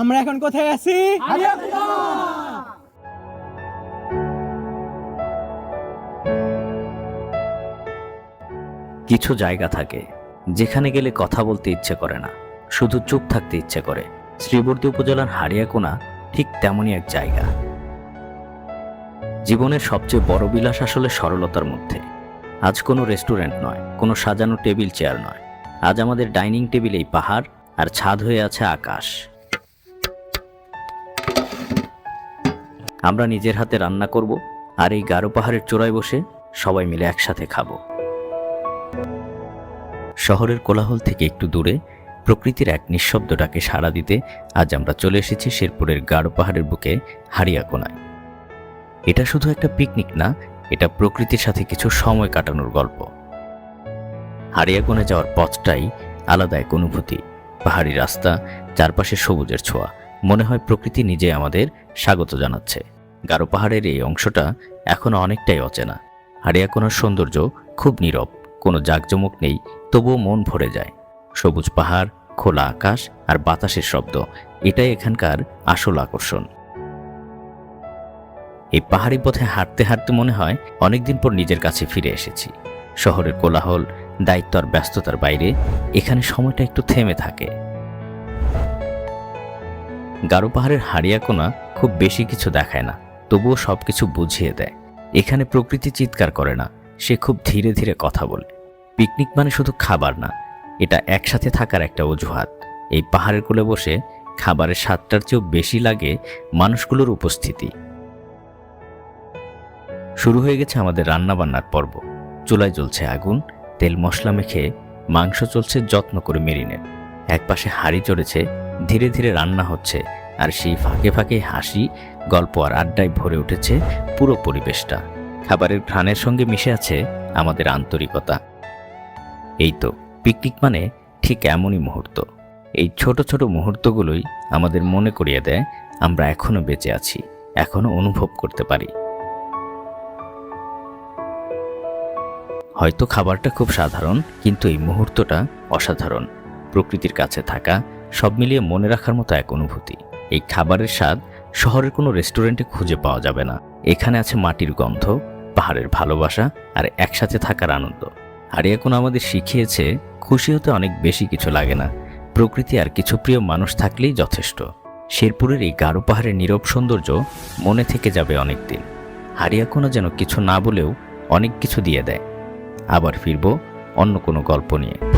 আমরা এখন কোথায় আছি? কিছু জায়গা থাকে যেখানে গেলে কথা বলতে ইচ্ছে করে না শুধু চুপ থাকতে ইচ্ছে করে। শ্রীবর্তী উপজেলার হারিয়াকোনা ঠিক তেমনই এক জায়গা। জীবনের সবচেয়ে বড় বিলাস আসলে সরলতার মধ্যে। আজ কোনো রেস্টুরেন্ট নয় কোনো সাজানো টেবিল চেয়ার নয়। আজ আমাদের ডাইনিং টেবিলেই পাহাড় আর ছাদ হয়ে আছে আকাশ। আমরা নিজের হাতে রান্না করব আর এই গারো পাহাড়ের চূড়ায় বসে সবাই মিলে একসাথে খাব। শহরের কোলাহল থেকে একটু দূরে প্রকৃতির এক নিঃশব্দ ডাকে সাড়া দিতে আজ আমরা চলে এসেছি শেরপুরের গাঢ় পাহাড়ের বুকে হারিয়াকোনায় এটা শুধু একটা পিকনিক না, এটা প্রকৃতির সাথে কিছু সময় কাটানোর গল্প। হারিয়াকোনায় যাওয়ার পথটাই আলাদা এক অনুভূতি। পাহাড়ি রাস্তা, চারপাশে সবুজের ছোঁয়া। মনে হয় প্রকৃতি নিজে আমাদের স্বাগত জানাচ্ছে। গারো পাহাড়ের এই অংশটা এখনও অনেকটাই অচেনা। হারিয়াকোনার সৌন্দর্য খুব নীরব, কোনো জাঁকজমক নেই, তবুও মন ভরে যায়। সবুজ পাহাড়, খোলা আকাশ আর বাতাসের শব্দ, এটাই এখানকার আসল আকর্ষণ। এই পাহাড়ি পথে হাঁটতে হাঁটতে মনে হয় অনেকদিন পর নিজের কাছে ফিরে এসেছি। শহরের কোলাহল, দায়িত্ব আর ব্যস্ততার বাইরে এখানে সময়টা একটু থেমে থাকে। গারো পাহাড়ের হাড়িয়াকোনা খুব বেশি কিছু দেখায় না। তবুও সবকিছু বুঝিয়ে দেয়। এখানে প্রকৃতি চিৎকার করে না, সে খুব ধীরে ধীরে কথা বলে। পিকনিক মানে শুধু খাবার না, এটা একসাথে থাকার একটা অজুহাত। এই পাহাড়ের কোলে বসে খাবারের স্বাদটার চেয়েও বেশি লাগে মানুষগুলোর উপস্থিতি। শুরু হয়ে গেছে আমাদের রান্নাবান্নার পর্ব। চুলায় জ্বলছে আগুন, তেল মশলা মেখে মাংস চলছে যত্ন করে মেরিনেট। একপাশে হাড়ি চড়েছে, ধীরে ধীরে রান্না হচ্ছে আর সেই ফাঁকে ফাঁকে হাসি, গল্প আর আড্ডায় ভরে উঠেছে পুরো পরিবেশটা। খাবারের ঘ্রাণের সঙ্গে মিশে আছে আমাদের আন্তরিকতা। এই তো পিকনিক মানে ঠিক এমনই মুহূর্ত। এই ছোট ছোট মুহূর্তগুলোই আমাদের মনে করিয়ে দেয়, আমরা এখনও বেঁচে আছি, এখনও অনুভব করতে পারি। হয়তো খাবারটা খুব সাধারণ, কিন্তু এই মুহূর্তটা অসাধারণ। প্রকৃতির কাছে থাকা, সব মিলিয়ে মনে রাখার মতো এক অনুভূতি। এই খাবারের স্বাদ শহরের কোনো রেস্টুরেন্টে খুঁজে পাওয়া যাবে না। এখানে আছে মাটির গন্ধ, পাহাড়ের ভালোবাসা আর একসাথে থাকার আনন্দ। আর এখন আমাদের শিখিয়েছে, খুশি হতে অনেক বেশি কিছু লাগে না। প্রকৃতি আর কিছু প্রিয় মানুষ থাকলেই যথেষ্ট। শেরপুরের এই গাঢ় পাহাড়ের নীরব সৌন্দর্য মনে থেকে যাবে অনেক দিন হারিয়াকোনা যেন কিছু না বলেও অনেক কিছু দিয়ে দেয়। আবার ফিরব অন্য কোনো গল্প নিয়ে।